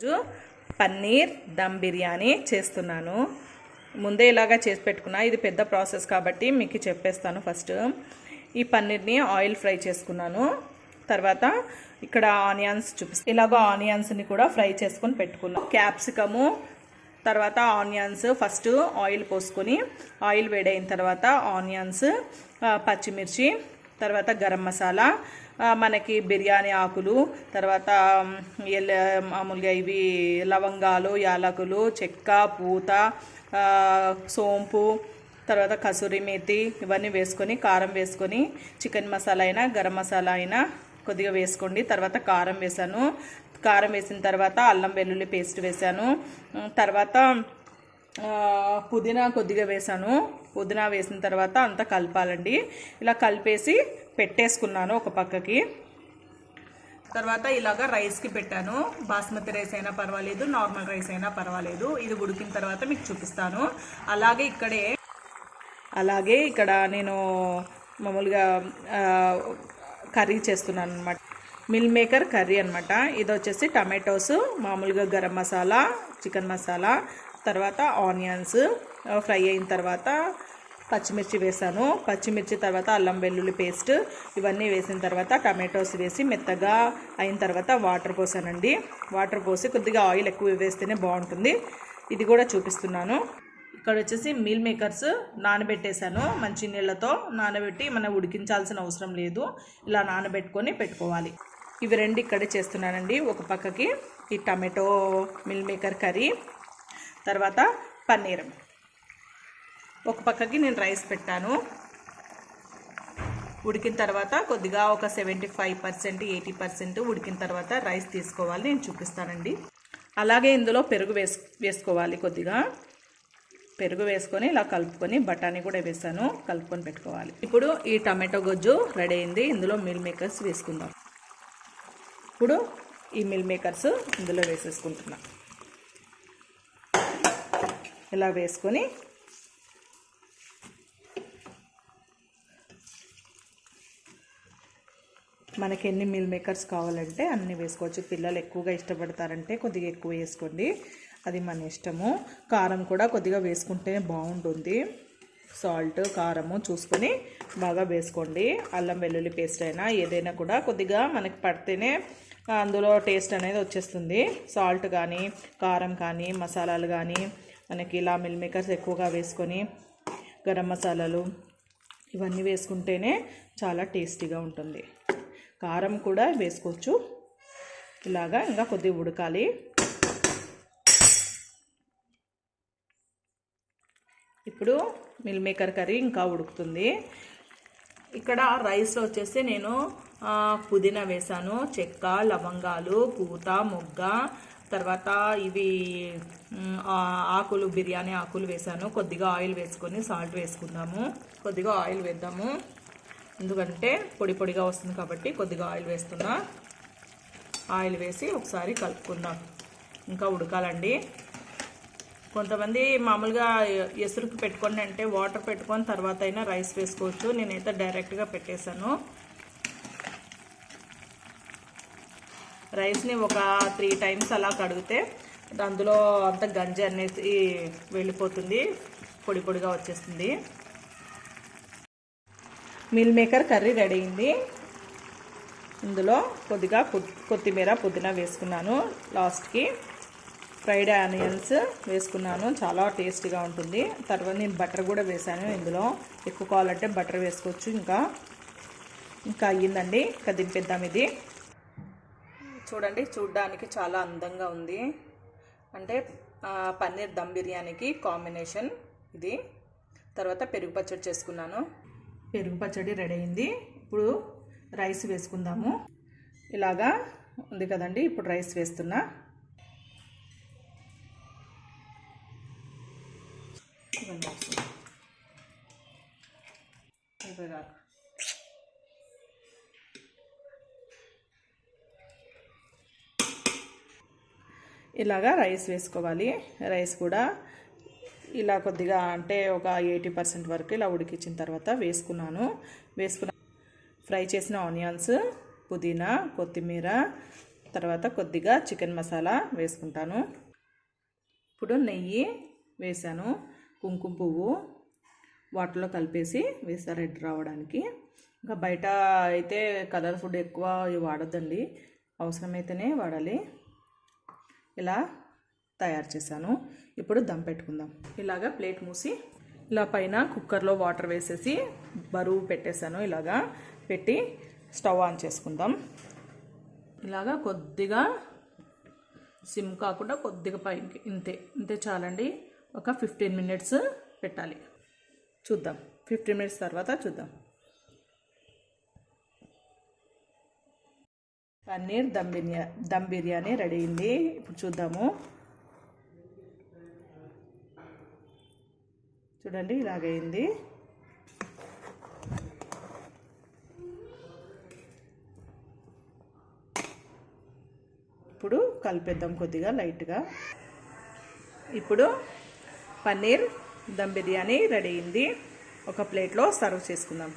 రోజు పన్నీర్ దమ్ బిర్యానీ చేస్తున్నాను. ముందే ఇలాగా చేసి పెట్టుకున్నా. ఇది పెద్ద ప్రాసెస్ కాబట్టి మీకు చెప్పేస్తాను ఫస్ట్. ఈ పన్నీర్ని ఆయిల్ ఫ్రై చేసుకున్నాను. తర్వాత ఇక్కడ ఆనియన్స్ చూపిస్తాను ఇలాగ ఆనియన్స్ని కూడా ఫ్రై చేసుకొని పెట్టుకున్నాను క్యాప్సికము తర్వాత ఆనియన్స్. ఫస్ట్ ఆయిల్ పోసుకొని ఆయిల్ వేడైన తర్వాత ఆనియన్స్ పచ్చిమిర్చి తర్వాత గరం మసాలా మనకి బిర్యానీ ఆకులు తర్వాత ఎల్ల మామూలుగా ఇవి లవంగాలు యాలకులు చెక్క పూత సోంపు తర్వాత కసూరి మేతి ఇవన్నీ వేసుకొని కారం వేసుకొని చికెన్ మసాలా అయినా గరం మసాలా అయినా కొద్దిగా వేసుకోండి. తర్వాత కారం వేసాను కారం వేసిన తర్వాత అల్లం వెల్లుల్లి పేస్ట్ వేసాను తర్వాత పుదీనా కొద్దిగా వేసాను. పుదీనా వేసిన తర్వాత అంతా కలపాలండి. ఇలా కలిపేసి పెట్టేసుకున్నాను ఒక పక్కకి. తర్వాత ఇలాగా రైస్కి పెట్టాను. బాస్మతి రైస్ అయినా పర్వాలేదు నార్మల్ రైస్ అయినా పర్వాలేదు. ఇది ఉడికిన తర్వాత మీకు చూపిస్తాను. అలాగే ఇక్కడే అలాగే ఇక్కడ నేను మామూలుగా కర్రీ చేస్తున్నాను అనమాట మిల్ మేకర్ కర్రీ అనమాట ఇది వచ్చేసి టమాటోస్ మామూలుగా గరం మసాలా చికెన్ మసాలా తర్వాత ఆనియన్స్ ఫ్రై అయిన తర్వాత పచ్చిమిర్చి వేసాను. పచ్చిమిర్చి తర్వాత అల్లం వెల్లుల్లి పేస్ట్ ఇవన్నీ వేసిన తర్వాత టమాటోస్ వేసి మెత్తగా అయిన తర్వాత వాటర్ పోసానండి. వాటర్ పోసి కొద్దిగా ఆయిల్ ఎక్కువ వేస్తేనే బాగుంటుంది. ఇది కూడా చూపిస్తున్నాను. ఇక్కడ వచ్చేసి మీల్ మేకర్స్ నానబెట్టేశాను మంచి నీళ్ళతో. నానబెట్టి మనం ఉడికించాల్సిన అవసరం లేదు. ఇలా నానబెట్టుకొని పెట్టుకోవాలి. ఇవి రెండు ఇక్కడే చేస్తున్నానండి. ఒక పక్కకి ఈ టమాటో మిల్ మేకర్ కర్రీ తర్వాత పన్నీర్. ఒక పక్కకి నేను రైస్ పెట్టాను. ఉడికిన తర్వాత కొద్దిగా ఒక seventy five percent eighty percent ఉడికిన తర్వాత రైస్ తీసుకోవాలి. నేను చూపిస్తానండి. అలాగే ఇందులో పెరుగు వేస్ వేసుకోవాలి కొద్దిగా. పెరుగు వేసుకొని ఇలా కలుపుకొని బఠానీ కూడా వేసాను. కలుపుకొని పెట్టుకోవాలి. ఇప్పుడు ఈ టమాటో గొజ్జు రెడీ అయింది. ఇందులో మిల్ మేకర్స్ వేసుకుందాం. ఇప్పుడు ఈ మిల్ మేకర్స్ ఇందులో వేసేసుకుంటున్నాను ఇలా వేసుకొని మనకి ఎన్ని మిల్ మేకర్స్ కావాలంటే అన్ని వేసుకోవచ్చు. పిల్లలు ఎక్కువగా ఇష్టపడతారంటే కొద్దిగా ఎక్కువ వేసుకోండి. అది మన ఇష్టము. కారం కూడా కొద్దిగా వేసుకుంటేనే బాగుంటుంది. సాల్ట్ కారము చూసుకొని బాగా వేసుకోండి. అల్లం వెల్లుల్లి పేస్ట్ అయినా ఏదైనా కూడా కొద్దిగా మనకి పడితేనే అందులో టేస్ట్ అనేది వచ్చేస్తుంది. సాల్ట్ కానీ కారం కానీ మసాలాలు కానీ మనకి ఇలా మిల్ మేకర్స్ ఎక్కువగా వేసుకొని గరం మసాలాలు ఇవన్నీ వేసుకుంటేనే చాలా టేస్టీగా ఉంటుంది. కారం కూడా వేసుకోవచ్చు. ఇలాగా ఇంకా కొద్దిగా ఉడకాలి. ఇప్పుడు మిల్ మేకర్ కర్రీ ఇంకా ఉడుకుతుంది. ఇక్కడ రైస్లో వచ్చేసి నేను పుదీనా వేసాను. చెక్క లవంగాలు పూత మొగ్గ తర్వాత ఇవి ఆకులు బిర్యానీ ఆకులు వేసాను. కొద్దిగా ఆయిల్ వేసుకొని సాల్ట్ వేసుకుందాము. కొద్దిగా ఆయిల్ వేద్దాము. ఎందుకంటే పొడి పొడిగా వస్తుంది కాబట్టి కొద్దిగా ఆయిల్ వేస్తున్నా. ఆయిల్ వేసి ఒకసారి కలుపుకుందాం. ఇంకా ఉడకాలండి. కొంతమంది మామూలుగా ఎసురుకు పెట్టుకోండి అంటే వాటర్ పెట్టుకొని తర్వాత అయినా రైస్ వేసుకోవచ్చు. నేనైతే డైరెక్ట్గా పెట్టేశాను. రైస్ని ఒక త్రీ టైమ్స్ అలా కడిగితే అందులో అంత గంజి అనేది వెళ్ళిపోతుంది పొడి పొడిగా వచ్చేస్తుంది. మిల్ మేకర్ కర్రీ రెడీ అయింది. ఇందులో కొద్దిగా కొత్తిమీర పుదీనా వేసుకున్నాను లాస్ట్కి. ఫ్రైడ్ ఆనియన్స్ వేసుకున్నాను చాలా టేస్టీగా ఉంటుంది. తర్వాత నేను బటర్ కూడా వేసాను ఇందులో. ఎక్కువ కావాలంటే బటర్ వేసుకోవచ్చు ఇంకా. ఇంకా అయ్యిందండి ఇంకా దింపేద్దాం ఇది. చూడండి చూడ్డానికి చాలా అందంగా ఉంది. అంటే పన్నీర్ దమ్ బిర్యానీకి కాంబినేషన్ ఇది. తర్వాత పెరుగు పచ్చడి చేసుకున్నాను. పెరుగు పచ్చడి రెడీ అయింది. ఇప్పుడు రైస్ వేసుకుందాము. ఇలాగా ఉంది కదండి ఇప్పుడు రైస్ వేస్తున్నా. ఇవ్వండి ఇలాగా రైస్ వేసుకోవాలి. రైస్ కూడా ఇలా కొద్దిగా అంటే ఒక ఎయిటీ పర్సెంట్ వరకు ఇలా ఉడికించిన తర్వాత వేసుకున్నాను. వేసుకున్న ఫ్రై చేసిన ఆనియన్స్ పుదీనా కొత్తిమీర తర్వాత కొద్దిగా చికెన్ మసాలా వేసుకుంటాను. ఇప్పుడు నెయ్యి వేసాను. కుంకుమ పువ్వు వాటర్లో కలిపేసి వేసా రెడ్ రావడానికి. ఇంకా బయట అయితే కలర్ ఫుడ్ ఎక్కువ వాడద్దండి. అవసరమైతేనే వాడాలి. ఇలా తయారు చేశాను. ఇప్పుడు దమ్ పెట్టుకుందాం. ఇలాగా ప్లేట్ మూసి ఇలా పైన కుక్కర్లో వాటర్ వేసేసి బరువు పెట్టేశాను. ఇలాగా పెట్టి స్టవ్ ఆన్ చేసుకుందాం. ఇలాగా కొద్దిగా సిమ్ కాకుండా కొద్దిగా పైకి ఇంతే. ఇంతే చాలండి. ఒక ఫిఫ్టీన్ మినిట్స్ పెట్టాలి. చూద్దాం. ఫిఫ్టీన్ మినిట్స్ తర్వాత చూద్దాం. పన్నీర్ దమ్ బిర్యా దమ్ బిర్యానీ రెడీ అయింది. ఇప్పుడు చూద్దాము. చూడండి ఇలాగైంది ఇప్పుడు కలిపేద్దాం కొద్దిగా లైట్గా. ఇప్పుడు పన్నీర్ దమ్ బిర్యానీ రెడీ అయింది. ఒక ప్లేట్లో సర్వ్ చేసుకుందాం.